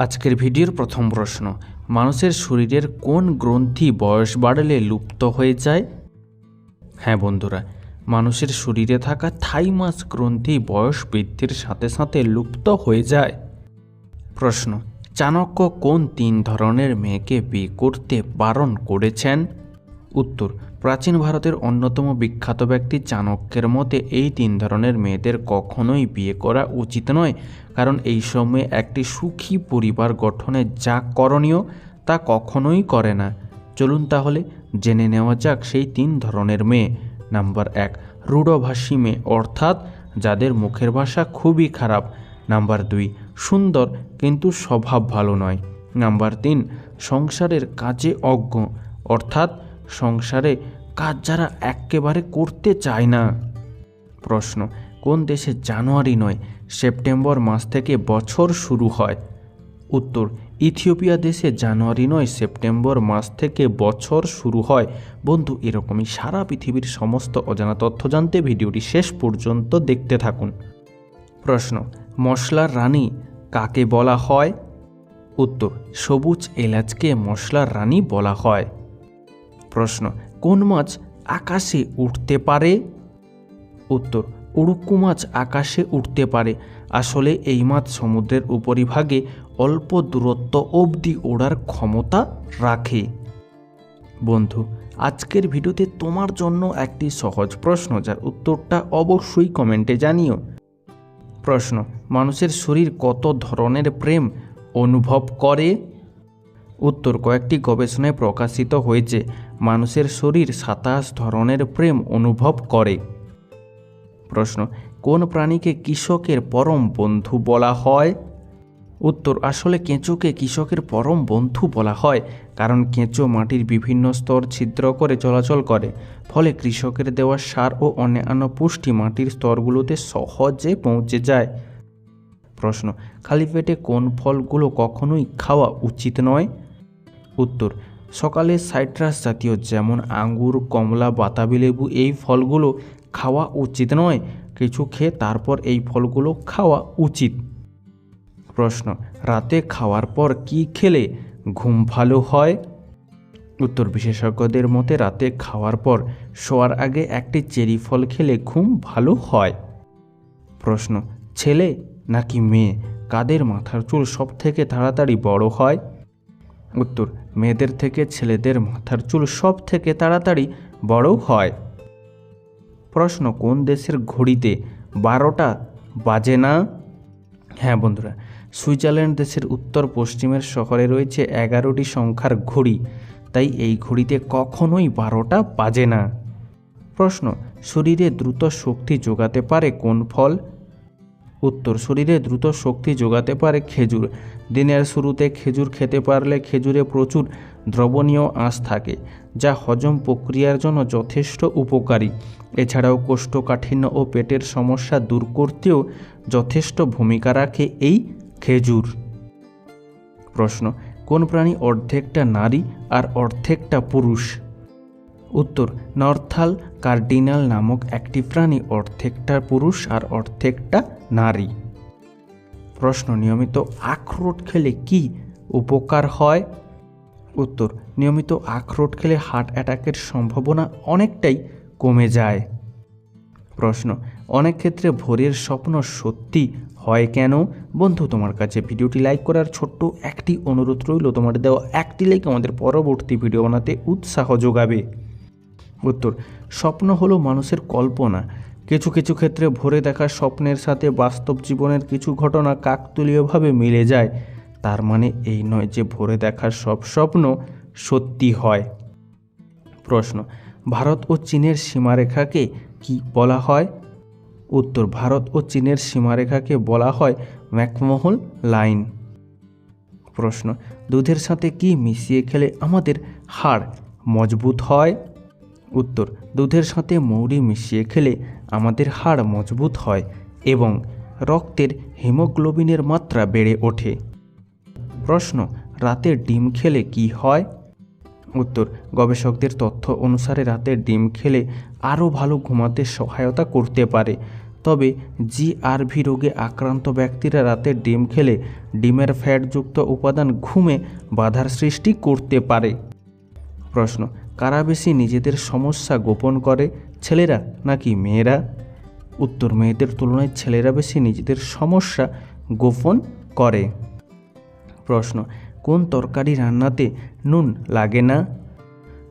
আজকের ভিডিওর প্রথম প্রশ্ন, মানুষের শরীরের কোন গ্রন্থি বয়স বাড়লে লুপ্ত হয়ে যায়? হ্যাঁ বন্ধুরা, মানুষের শরীরে থাকা থাইমাস গ্রন্থি বয়স বৃদ্ধির সাথে সাথে লুপ্ত হয়ে যায়। প্রশ্ন, চাণক্য কোন তিন ধরনের মেয়েকে বিয়ে করতে বারণ করেছেন? উত্তর প্রাচীন ভারতের অন্যতম বিখ্যাত ব্যক্তি চাণক্যের মতে, এই তিন ধরনের মেয়েদের কখনোই বিয়ে করা উচিত নয়। কারণ এই সময়ে একটি সুখী পরিবার গঠনে যা করণীয়, তা কখনোই করে না। চলুন তাহলে জেনে নেওয়া যাক সেই তিন ধরনের মেয়ে। নাম্বার এক, রূঢ়ভাষী মেয়ে, অর্থাৎ যাদের মুখের ভাষা খুবই খারাপ। নাম্বার দুই, সুন্দর কিন্তু স্বভাব ভালো নয়। নাম্বার তিন, সংসারের কাজে অজ্ঞ, অর্থাৎ সংসারে কাজ যারা একেবারে করতে চায় না। প্রশ্ন, কোন দেশে জানুয়ারি নয়, সেপ্টেম্বর মাস থেকে বছর শুরু হয়? উত্তর, ইথিওপিয়া দেশে জানুয়ারি নয়, সেপ্টেম্বর মাস থেকে বছর শুরু হয়। বন্ধু, এরকমই সারা পৃথিবীর সমস্ত অজানা তথ্য জানতে ভিডিওটি শেষ পর্যন্ত দেখতে থাকুন। প্রশ্ন, মশলার রানী কাকে বলা হয়? উত্তর, সবুজ এলাচকে মশলার রানী বলা হয়। প্রশ্ন, কোন মাছ আকাশে উঠতে পারে? উত্তর উড়ুকু মাছ আকাশে উঠতে পারে। আসলে এই মাছ সমুদ্রের উপরিভাগে অল্প দূরত্ব অবধি ওড়ার ক্ষমতা রাখে। বন্ধু, আজকের ভিডিওতে তোমার জন্য একটি সহজ প্রশ্ন, যার উত্তরটা অবশ্যই কমেন্টে জানিও। প্রশ্ন, মানুষের শরীর কত ধরনের প্রেম অনুভব করে? উত্তর, কয়েকটি গবেষণায় প্রকাশিত হয়েছে মানুষের শরীর সাতাশ ধরনের প্রেম অনুভব করে। প্রশ্ন, কোন প্রাণীকে কৃষকের পরম বন্ধু বলা হয়? উত্তর, আসলে কেঁচোকে কৃষকের পরম বন্ধু বলা হয়, কারণ কেঁচো মাটির বিভিন্ন স্তর ছিদ্র করে চলাচল করে, ফলে কৃষকের দেওয়া সার ও অন্যান্য পুষ্টি মাটির স্তরগুলোতে সহজে পৌঁছে যায়। প্রশ্ন, খালি পেটে কোন ফলগুলো কখনোই খাওয়া উচিত নয়? উত্তর সকালে সাইট্রাস জাতীয় যেমন আঙ্গুর, কমলা, বাতাবি লেবু এই ফলগুলো খাওয়া উচিত নয়। কিছু খেয়ে তারপর এই ফলগুলো খাওয়া উচিত। প্রশ্ন, রাতে খাওয়ার পর কি খেলে ঘুম ভালো হয়? উত্তর, বিশেষজ্ঞদের মতে রাতে খাওয়ার পর শোয়ার আগে একটি চেরি ফল খেলে ঘুম ভালো হয়। প্রশ্ন, ছেলে নাকি মেয়ে? কাদের মাথার চুল সব থেকে তাড়াতাড়ি বড় হয়? উত্তর, মেয়েদের থেকে ছেলেদের মাথার চুল সব থেকে তাড়াতাড়ি বড় হয়। প্রশ্ন, কোন দেশের ঘড়িতে বারোটা বাজে না? হ্যাঁ বন্ধুরা, সুইজারল্যান্ড দেশের উত্তর পশ্চিমের শহরে রয়েছে এগারোটি সংখ্যার ঘড়ি। তাই এই ঘড়িতে কখনোই বারোটা বাজে না। প্রশ্ন, শরীরে দ্রুত শক্তি যোগাতে পারে কোন ফল? উত্তর, শরীরে দ্রুত শক্তি যোগাতে পারে খেজুর। দিনের শুরুতে খেজুর খেতে পারলে খেজুরে প্রচুর দ্রবণীয় আঁশ থাকে, যা হজম প্রক্রিয়ার জন্য যথেষ্ট উপকারী। এছাড়াও কোষ্ঠকাঠিন্য ও পেটের সমস্যা দূর করতেও যথেষ্ট ভূমিকা রাখে এই খেজুর। প্রশ্ন, কোন প্রাণী অর্ধেকটা নারী আর অর্ধেকটা পুরুষ? উত্তর, নর্থাল কার্ডিনাল নামক একটি প্রাণী অর্ধেকটা পুরুষ আর অর্ধেকটা নারী। প্রশ্ন, নিয়মিত আখরোট খেলে কি উপকার হয়? উত্তর, নিয়মিত আখরোট খেলে হার্ট অ্যাটাকের সম্ভাবনা অনেকটাই কমে যায়। প্রশ্ন, অনেক ক্ষেত্রে ভোরের স্বপ্ন সত্যি হয় কেন? বন্ধু, তোমার কাছে ভিডিওটি লাইক করার ছোট্ট একটি অনুরোধ রইল। তোমার দেওয়া একটি লাইক আমাদের পরবর্তী ভিডিও বানাতে উৎসাহ যোগাবে। উত্তর, স্বপ্ন হলো মানুষের কল্পনা। কিছু কিছু ক্ষেত্রে ভোরে দেখা স্বপ্নের সাথে বাস্তব জীবনের কিছু ঘটনা কাকতুলীয়ভাবে মিলে যায়। তার মানে এই নয় যে ভোরে দেখা সব স্বপ্ন সত্যি হয়। প্রশ্ন, ভারত ও চীনের সীমারেখাকে কি বলা হয়? উত্তর, ভারত ও চীনের সীমারেখাকে বলা হয় ম্যাকমোহন লাইন। প্রশ্ন, দুধের সাথে কি মিশিয়ে খেলে আমাদের হাড় মজবুত হয়? উত্তর, দুধের সাথে মৌরি মিশিয়ে খেলে আমাদের হাড় মজবুত হয় এবং রক্তের হিমোগ্লোবিনের মাত্রা বেড়ে ওঠে। প্রশ্ন, রাতে ডিম খেলে কি হয়? উত্তর, গবেষকদের তথ্য অনুসারে রাতে ডিম খেলে আরও ভালো ঘুমাতে সহায়তা করতে পারে। তবে জিআরভি রোগে আক্রান্ত ব্যক্তিরা রাতে ডিম খেলে ডিমের ফ্যাটযুক্ত উপাদান ঘুমে বাধার সৃষ্টি করতে পারে। প্রশ্ন কারা বেশি নিজেদের সমস্যা গোপন করে, ছেলেরা নাকি মেয়েরা? উত্তর, মেয়েদের তুলনায় ছেলেরা বেশি নিজেদের সমস্যা গোপন করে। প্রশ্ন, কোন তরকারি রান্নাতে নুন লাগে না?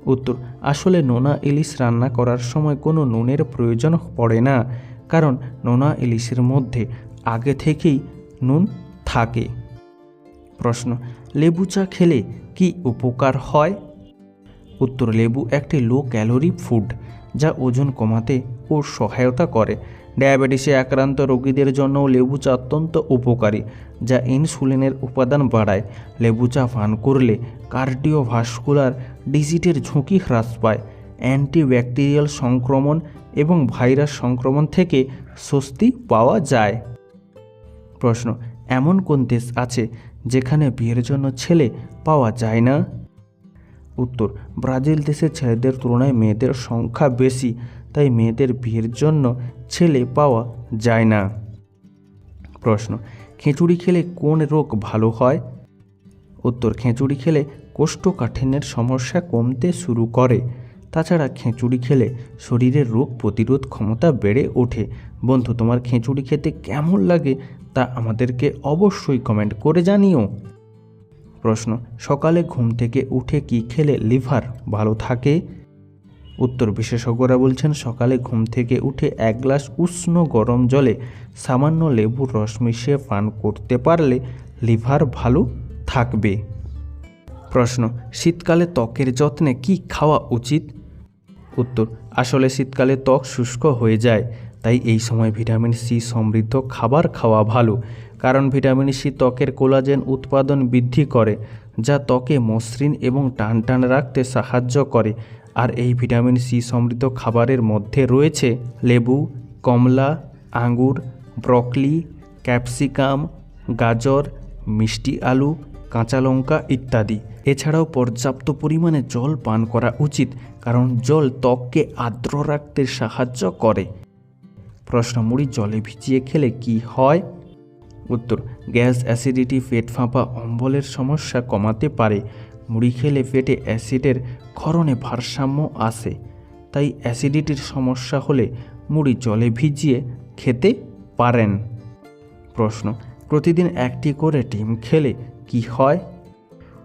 উত্তর, আসলে নোনা ইলিশ রান্না করার সময় কোনো নুনের প্রয়োজন পড়ে না, কারণ নোনা ইলিশের মধ্যে আগে থেকেই নুন থাকে। প্রশ্ন, লেবু চা খেলে কি উপকার হয়? উত্তর লেবু একটি লো ক্যালোরি ফুড যা ওজন কমাতে ও সহায়তা করে। ডায়াবেটিসে আক্রান্ত রোগীদের জন্য লেবু চা অত্যন্ত উপকারী, যা ইনসুলিনের উপাদান বাড়ায়। লেবু চা পান করলে কার্ডিওভাস্কুলার ডিজিটের ঝুঁকি হ্রাস পায়। অ্যান্টিব্যাকটেরিয়াল সংক্রমণ এবং ভাইরাস সংক্রমণ থেকে স্বস্তি পাওয়া যায়। প্রশ্ন, এমন কোন দেশ আছে যেখানে বিয়ের জন্য ছেলে পাওয়া যায় না? উত্তর, ব্রাজিল দেশে ছেলেদের তুলনায় মেয়েদের সংখ্যা বেশি, তাই মেয়েদের বিয়ের জন্য ছেলে পাওয়া যায় না। প্রশ্ন, খিচুড়ি খেলে কোন রোগ ভালো হয়? উত্তর, খিচুড়ি খেলে কোষ্ঠকাঠিন্যের সমস্যা কমতে শুরু করে। তাছাড়া খিচুড়ি খেলে শরীরের রোগ প্রতিরোধ ক্ষমতা বেড়ে ওঠে। বন্ধু, তোমার খিচুড়ি খেতে কেমন লাগে তা আমাদেরকে অবশ্যই কমেন্ট করে জানিও। প্রশ্ন, সকালে ঘুম থেকে উঠে কি খেলে লিভার ভালো থাকে? উত্তর, বিশেষজ্ঞরা বলছেন সকালে ঘুম থেকে উঠে এক গ্লাস উষ্ণ গরম জলে সামান্য লেবুর রস মিশিয়ে পান করতে পারলে লিভার ভালো থাকবে। প্রশ্ন, শীতকালে ত্বকের যত্নে কি খাওয়া উচিত? উত্তর, আসলে শীতকালে ত্বক শুষ্ক হয়ে যায়, তাই এই সময় ভিটামিন সি সমৃদ্ধ খাবার খাওয়া ভালো। কারণ ভিটামিন সি ত্বকের কোলাজেন উৎপাদন বৃদ্ধি করে, যা ত্বকে মসৃণ এবং টান টান রাখতে সাহায্য করে। আর এই ভিটামিন সি সমৃদ্ধ খাবারের মধ্যে রয়েছে লেবু, কমলা, আঙ্গুর, ব্রকলি, ক্যাপসিকাম, গাজর, মিষ্টি আলু, কাঁচা লঙ্কা ইত্যাদি। এছাড়াও পর্যাপ্ত পরিমাণে জল পান করা উচিত, কারণ জল ত্বককে আর্দ্র রাখতে সাহায্য করে। প্রশ্ন মুড়ি জলে ভিজিয়ে খেলে কি হয়? উত্তর, গ্যাস অ্যাসিডিটি পেট ফাঁপা অম্বলের সমস্যা কমাতে পারে। মুড়ি খেলে পেটে অ্যাসিডের ক্ষরণে ভারসাম্য আসে তাই অ্যাসিডিটির সমস্যা হলে মুড়ি জলে ভিজিয়ে খেতে পারেন। প্রশ্ন, প্রতিদিন একটি করে ডিম খেলে কি হয়?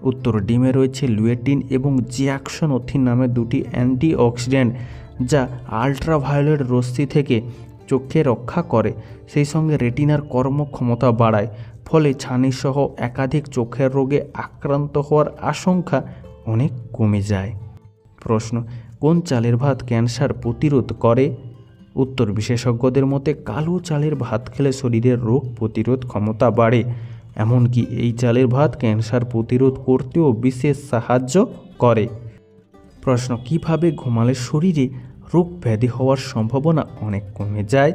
উত্তর, ডিমে রয়েছে লুয়েটিন এবং জিয়াকশন জিয়াক্সনোথিন নামে দুটি অ্যান্টিঅক্সিডেন্ট যা আল্ট্রাভায়োলেট রশ্মি থেকে চোখকে রক্ষা করে, সেই সঙ্গে রেটিনার কর্মক্ষমতা বাড়ায়, ফলে ছানিসহ একাধিক চোখের রোগে আক্রান্ত হওয়ার আশঙ্কা অনেক কমে যায়। প্রশ্ন, কোন চালের ভাত ক্যান্সার প্রতিরোধ করে? উত্তর, বিশেষজ্ঞদের মতে কালো চালের ভাত খেলে শরীরের রোগ প্রতিরোধ ক্ষমতা বাড়ে। এমনকি এই চালের ভাত ক্যান্সার প্রতিরোধ করতেও বিশেষ সাহায্য করে। প্রশ্ন, কীভাবে ঘুমালে শরীরে রোগ ব্যাধি হওয়ার সম্ভাবনা অনেক কমে যায়।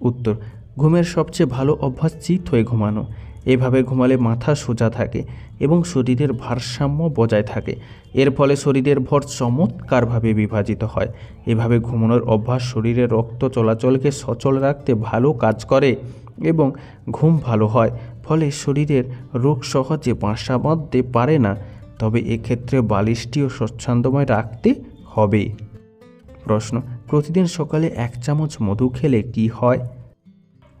উত্তর, ঘুমের সবচেয়ে ভালো অভ্যাস চিত হয়ে ঘুমানো। এভাবে ঘুমালে মাথা সোজা থাকে এবং শরীরের ভারসাম্য বজায় থাকে। এর ফলে শরীরের ভর চমৎকারভাবে বিভাজিত হয়। এভাবে ঘুমানোর অভ্যাস শরীরে রক্ত চলাচলকে সচল রাখতে ভালো কাজ করে এবং ঘুম ভালো হয়। ফলে শরীরের রোগ সহজে বাসা বাঁধতে পারে না। তবে এক্ষেত্রে বালিশটিও স্বচ্ছন্দময় রাখতে হবে। প্রশ্ন, প্রতিদিন সকালে এক চামচ মধু খেলে কি হয়?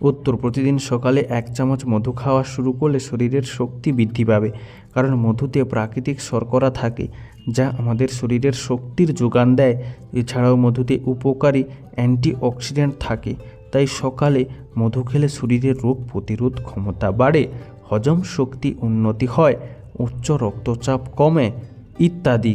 উত্তর, প্রতিদিন সকালে এক চামচ মধু খাওয়া শুরু করলে শরীরের শক্তি বৃদ্ধি পাবে, কারণ মধুতে প্রাকৃতিক শর্করা থাকে, যা আমাদের শরীরের শক্তির যোগান দেয়। এছাড়াও মধুতে উপকারী অ্যান্টিঅক্সিডেন্ট থাকে, তাই সকালে মধু খেলে শরীরের রোগ প্রতিরোধ ক্ষমতা বাড়ে, হজম শক্তি উন্নতি হয়, উচ্চ রক্তচাপ কমে, ইত্যাদি।